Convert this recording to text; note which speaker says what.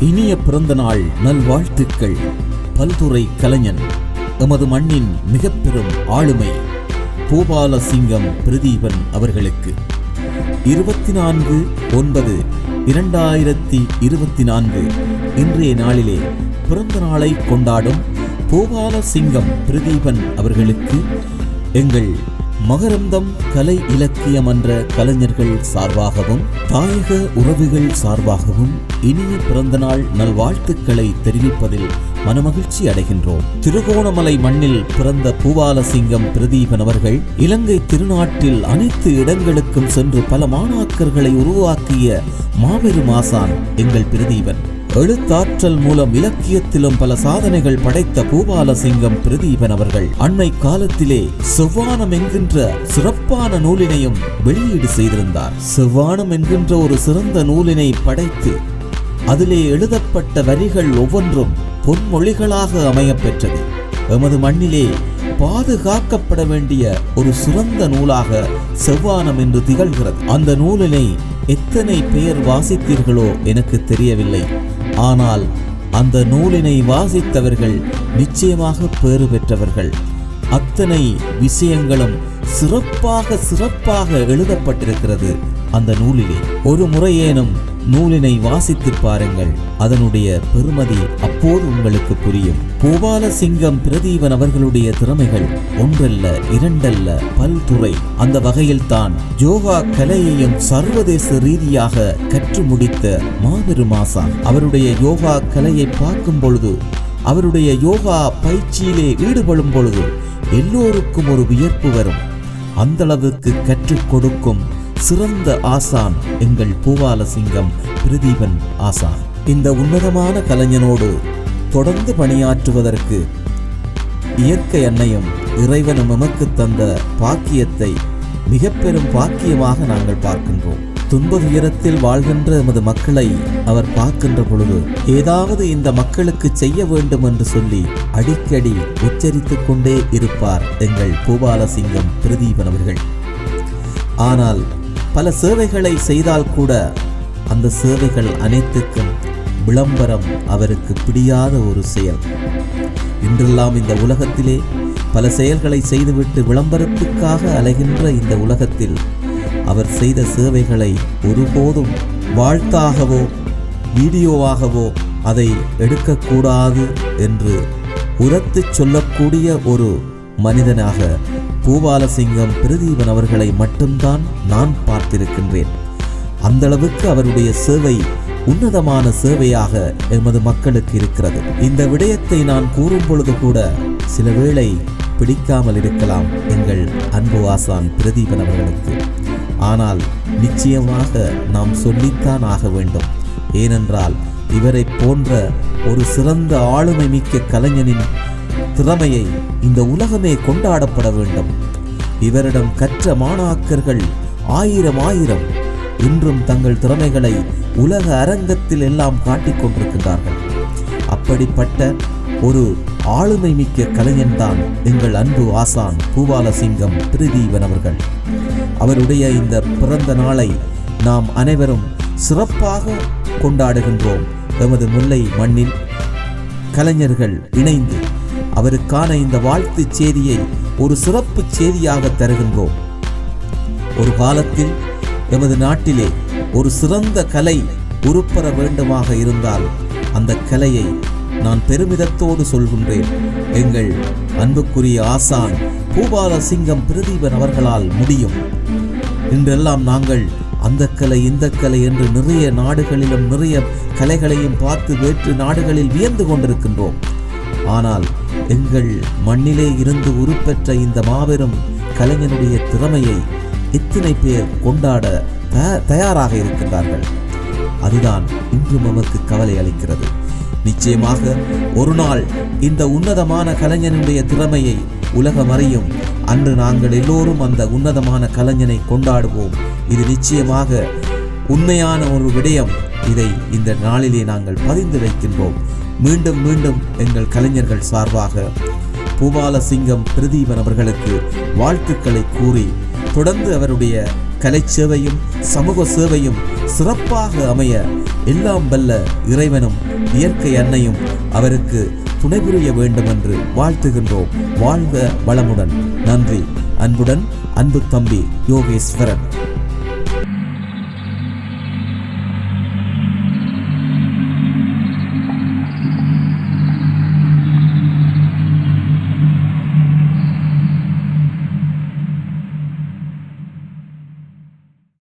Speaker 1: இனிய பிறந்த நாள் நல்வாழ்த்துக்கள். பல்துறை கலைஞன் எமது மண்ணின் மிக பெரும் ஆளுமை பூபால சிங்கம் பிரதீபன் அவர்களுக்கு. இருபத்தி நான்கு ஒன்பது இரண்டாயிரத்தி இருபத்தி நான்கு இன்றைய நாளிலே பிறந்த நாளை கொண்டாடும் பூபால சிங்கம் பிரதீபன் அவர்களுக்கு எங்கள் மகரந்தம் கலை இலக்கியம் என்ற கலைஞர்கள் சார்பாகவும் தாயக உறவுகள் சார்பாகவும் இனிய பிறந்தநாள் நல்வாழ்த்துக்களை தெரிவிப்பதில் மனமகிழ்ச்சி அடைகின்றோம். திருகோணமலை மண்ணில் பிறந்த பூவாலசிங்கம் பிரதீபன் அவர்கள் இலங்கை திருநாட்டில் அனைத்து இடங்களுக்கும் சென்று பல மாணாக்கர்களை உருவாக்கிய மாபெரும் ஆசான் எங்கள் பிரதீபன். எழுத்தாற்றல் மூலம் இலக்கியத்திலும் பல சாதனைகள் படைத்த பூபாலசிங்கம் பிரதீபன் அவர்கள் அண்மை காலத்திலே செவ்வானம் என்கின்ற சிறப்பான நூலினையும் வெளியீடு செய்திருந்தார். செவ்வானம் என்கின்ற ஒரு சிறந்த நூலினை படைத்து அதிலே எழுதப்பட்ட வரிகள் ஒவ்வொன்றும் பொன்மொழிகளாக அமையப் பெற்றது எமது மண்ணிலே பாதுகாக்கப்பட வேண்டிய ஒரு சிறந்த நூலாக செவ்வானம் என்று திகழ்கிறது. அந்த நூலினை எத்தனை பேர் வாசித்தீர்களோ எனக்கு தெரியவில்லை. ஆனால் அந்த நூலினை வாசித்தவர்கள் நிச்சயமாக பேறு பெற்றவர்கள். அத்தனை விஷயங்களும் சிறப்பாக சிறப்பாக எழுதப்பட்டிருக்கிறது அந்த நூலிலே. ஒரு முறையேனும் நூலினை வாசித்து பாருங்கள். அதனுடைய பெருமதி அப்போது உங்களுக்கு புரியும். பூபாலசிங்கம் பிரதீபன் அவர்களுடைய திறமைகள் ஒன்றல்ல இரண்டல்ல பல்துறை. அந்த வகையில்தான் யோகா கலையையும் சர்வதேச ரீதியாக கற்று முடித்த மாபெரும் ஆசான் அவருடைய யோகா கலையை பார்க்கும் பொழுது அவருடைய யோகா பயிற்சியிலே ஈடுபடும் பொழுது எல்லோருக்கும் ஒரு வியர்ப்பு வரும். அந்தளவுக்கு கற்றுக் கொடுக்கும் சிறந்த ஆசான் எங்கள் பூவால சிங்கம் பிரதீபன் ஆசான். இந்த உன்னதமான கலைஞனோடு தொடர்ந்து பணியாற்றுவதற்கு இயற்கை அன்னையும் இறைவனும் எமக்கு தந்த பாக்கியத்தை மிக பெரும் பாக்கியமாக நாங்கள் பார்க்கின்றோம். துன்ப உயரத்தில் வாழ்கின்ற எமது மக்களை அவர் பார்க்கின்ற பொழுது ஏதாவது இந்த மக்களுக்கு செய்ய வேண்டும் என்று சொல்லி அடிக்கடி உச்சரித்துக் கொண்டே இருப்பார் எங்கள் பூபாலசிங்கம் பிரதீபன் அவர்கள். ஆனால் பல சேவைகளை செய்தால் கூட அந்த சேவைகள் அனைத்துக்கும் விளம்பரம் அவருக்கு பிடியாத ஒரு செயல். இன்றெல்லாம் இந்த உலகத்திலே பல செயல்களை செய்துவிட்டு விளம்பரத்துக்காக அலைகின்ற இந்த உலகத்தில் அவர் செய்த சேவைகளை ஒருபோதும் வாழ்த்தாகவோ வீடியோவாகவோ அதை எடுக்கக்கூடாது என்று உரத்துச் சொல்லக்கூடிய ஒரு மனிதனாக பூபாலசிங்கம் பிரதீபன் அவர்களை மட்டும்தான் நான் பார்த்திருக்கின்றேன். அந்த அளவுக்கு அவருடைய சேவை உன்னதமான சேவையாக எமது மக்களுக்கு இருக்கிறது. இந்த விடயத்தை நான் கூறும் பொழுது கூட சில வேளை பிடிக்காமல் இருக்கலாம் எங்கள் அன்பு ஆசான் பிரதீபன் அவர்களுக்கு. ஆனால் நிச்சயமாக நாம் சொல்லித்தான் ஆக வேண்டும். ஏனென்றால் இவரை போன்ற ஒரு சிறந்த ஆளுமை மிக்க கலைஞனின் திறமையை இந்த உலகமே கொண்டாடப்பட வேண்டும். இவரிடம் கற்ற மாணாக்கர்கள் ஆயிரம் ஆயிரம். இன்றும் தங்கள் திறமைகளை உலக அரங்கத்தில் எல்லாம் காட்டிக் கொண்டிருக்கின்றார்கள். அப்படிப்பட்ட ஒரு ஆளுமை மிக்க கலைஞன்தான் எங்கள் அன்பு ஆசான் பூபாலசிங்கம் பிரதீபன் அவர்கள். அவருடைய இந்த பிறந்த நாளை நாம் அனைவரும் சிறப்பாக கொண்டாடுகின்றோம். எமது முல்லை மண்ணில் கலைஞர்கள் இணைந்து அவருக்கான இந்த வாழ்த்து செய்தியை ஒரு சிறப்பு செய்தியாக தருகின்றோம். ஒரு காலத்தில் எமது நாட்டிலே ஒரு சிறந்த கலை உருப்பெற வேண்டுமாக இருந்தால் அந்த கலையை நான் பெருமிதத்தோடு சொல்கின்றேன். எங்கள் அன்புக்குரிய ஆசான் பூபாலசிங்கம் பிரதீபன் அவர்களால் முடியும். இன்றெல்லாம் நாங்கள் அந்த கலை இந்த கலை என்று நிறைய நாடுகளிலும் நிறைய கலைகளையும் பார்த்து வேற்று நாடுகளில் வியந்து கொண்டிருக்கின்றோம். ஆனால் எங்கள் மண்ணிலே இருந்து உருப்பெற்ற இந்த மாபெரும் கலைஞனுடைய திறமையை எத்தனை பேர் கொண்டாட தயாராக இருக்கின்றார்கள். அதுதான் இன்று நமக்கு கவலை அளிக்கிறது. நிச்சயமாக ஒரு நாள் இந்த உன்னதமான கலைஞனுடைய திறமையை உலகம் அறியும். அன்று நாங்கள் எல்லோரும் அந்த உன்னதமான கலைஞனை கொண்டாடுவோம். இது நிச்சயமாக உண்மையான ஒரு விடயம். இதை இந்த நாளிலே நாங்கள் பதிந்து வைக்கின்றோம். மீண்டும் மீண்டும் எங்கள் கலைஞர்கள் சார்பாக பூபாலசிங்கம் பிரதீபன் அவர்களுக்கு வாழ்த்துக்களை கூறி தொடர்ந்து அவருடைய கலை சேவையும் சமூக சேவையும் சிறப்பாக அமைய எல்லாம் வல்ல இறைவனும் இயற்கை அன்னையும் அவருக்கு துணை புரிய வேண்டும் என்று வாழ்த்துகின்றோம். வாழ்க வளமுடன். நன்றி. அன்புடன் அன்பு தம்பி யோகேஸ்வரன்.